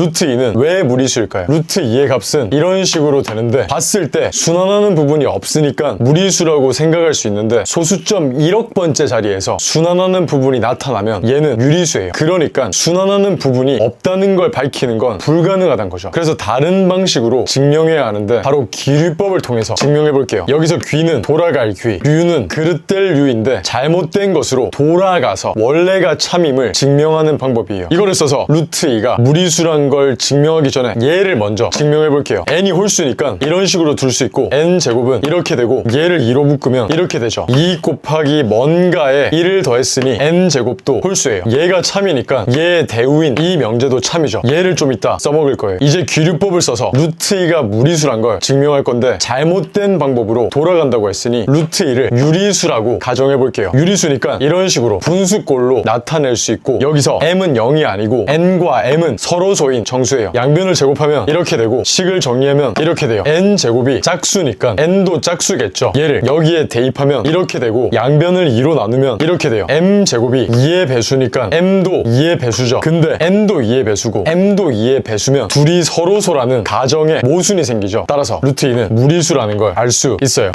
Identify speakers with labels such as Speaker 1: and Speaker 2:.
Speaker 1: 루트 2는 왜 무리수일까요? 루트 2의 값은 이런 식으로 되는데 봤을 때 순환하는 부분이 없으니까 무리수라고 생각할 수 있는데 소수점 1억 번째 자리에서 순환하는 부분이 나타나면 얘는 유리수예요. 그러니까 순환하는 부분이 없다는 걸 밝히는 건 불가능하다는 거죠. 그래서 다른 방식으로 증명해야 하는데 바로 기류법을 통해서 증명해 볼게요. 여기서 귀는 돌아갈 귀, 류는 그릇될 류인데 잘못된 것으로 돌아가서 원래가 참임을 증명하는 방법이에요. 이거를 써서 루트 2가 무리수란 걸 증명하기 전에 얘를 먼저 증명해 볼게요. n이 홀수니까 이런 식으로 둘 수 있고 n 제곱은 이렇게 되고 얘를 2로 묶으면 이렇게 되죠. 2 곱하기 뭔가에 1을 더했으니 n 제곱도 홀수예요. 얘가 참이니까 얘의 대우인 이 명제도 참이죠. 얘를 좀 이따 써먹을 거예요. 이제 귀류법을 써서 루트 2가 무리수란 걸 증명할 건데 잘못된 방법으로 돌아간다고 했으니 루트 2를 유리수라고 가정해 볼게요. 유리수니까 이런 식으로 분수꼴로 나타낼 수 있고 여기서 m은 0이 아니고 n과 m은 서로 소인 정수예요. 양변을 제곱하면 이렇게 되고 식을 정리하면 이렇게 돼요. n 제곱이 짝수니까 n도 짝수겠죠. 얘를 여기에 대입하면 이렇게 되고 양변을 2로 나누면 이렇게 돼요. m 제곱이 2의 배수니까 m도 2의 배수죠. 근데 n도 2의 배수고 m도 2의 배수면 둘이 서로소라는 가정의 모순이 생기죠. 따라서 루트 2는 무리수라는 걸 알 수 있어요.